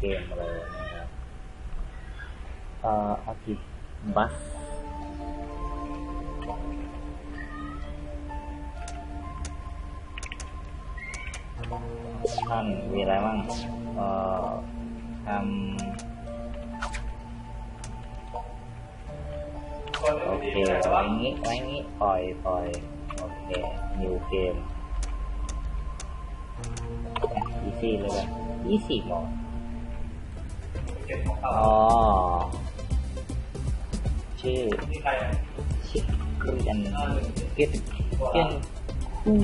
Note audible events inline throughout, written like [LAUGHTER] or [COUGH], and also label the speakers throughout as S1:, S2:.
S1: game loh uh, kan vì lại mang. Ờ um, ok oanh nghĩ oanh nghĩ rồi rồi ok game. Easy luôn easy mode เอ่อทำโอเคไว้งี้ไว้งี้ปล่อยปล่อยโอเคนิวเกมอีซี่เลยกันอีซี่หมด
S2: เก็บของเก่า
S1: อ๋อชื่อ
S2: ที่ใครอะ
S1: ชื่อเกรียนเกรียนเกรียนคู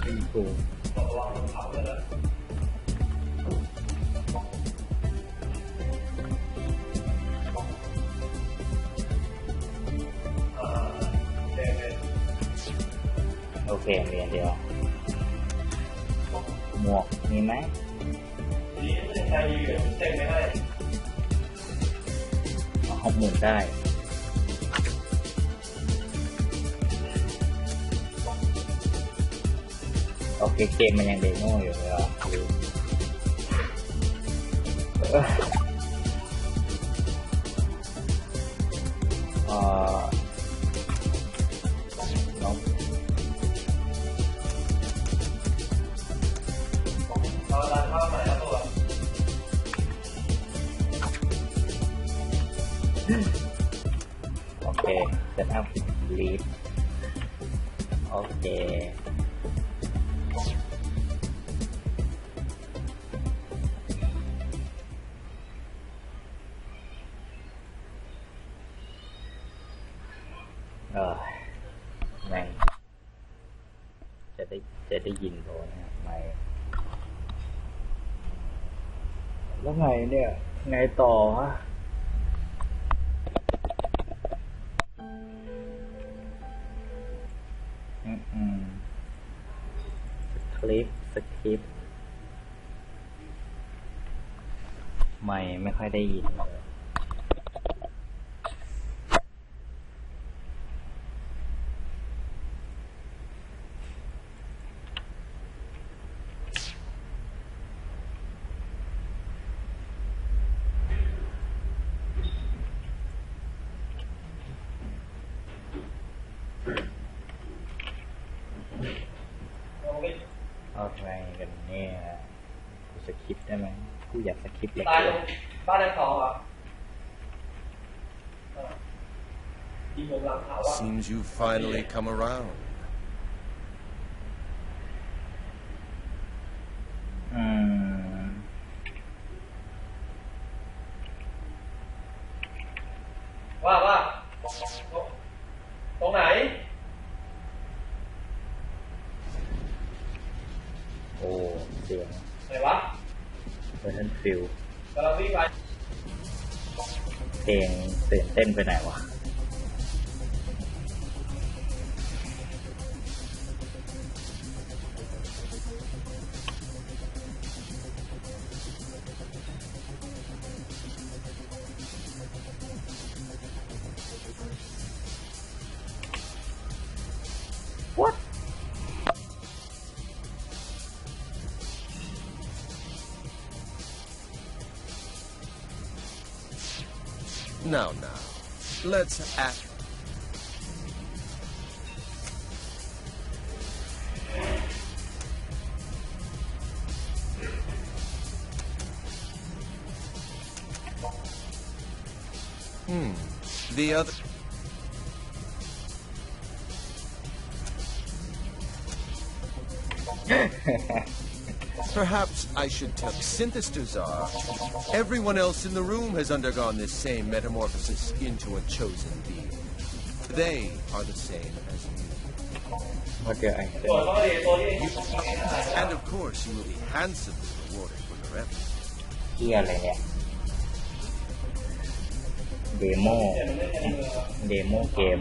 S1: เป็นครู
S2: บอกว่าของเขาเลยนะเอ่อเด็กเป็น
S1: โอเคเรียนเดียวหมวกมีไหม่
S2: ไม่ใช่ยืนเต็มไม่ได้
S1: เอาหมุนได้โอเคเกมมันยังเดโมอยู่เลยอะ โอเคเซตอัพลีดโอเคเออแม่งจะได้จะได้ยินโทนะไม่แล้วไงเนี่ย ไงต่อวะ ลิปต์สคริปต์ไม่ไม่ค่อยได้ยินเลย
S2: เราไม่
S1: เอาไงกันเนี่ยกู สคริปต์ได้ไหมกูอยากสคริปต์เหล็ก
S2: ตาย
S1: เล
S2: ล
S1: ย
S2: งบ้านในคลองอะเออยิงผมหลังเขาอะ
S3: Seems you finally come around.
S1: อืม
S2: ว่าว่าตรงไหน
S1: โอ้เสียง
S2: ไหนวะ
S1: เว อร์ชันฟิล
S2: กำลังวิ่งไป
S1: เพลงตื่นเต้นไปไหนวะ
S3: Now, now, let's act. Hmm. The other. [LAUGHS] Perhaps I should tell Synthestuzar. Everyone else in the room has undergone this same metamorphosis into a chosen being. They are the same as you.
S1: What do I
S2: ตัวเขาดีตัวที่
S3: And of course, you will be handsomely rewarded for your efforts.
S1: เที่ยอะไรเนี่ย เดโม
S2: เห็นมันไม่ใช่เมือง
S1: เดโมเกม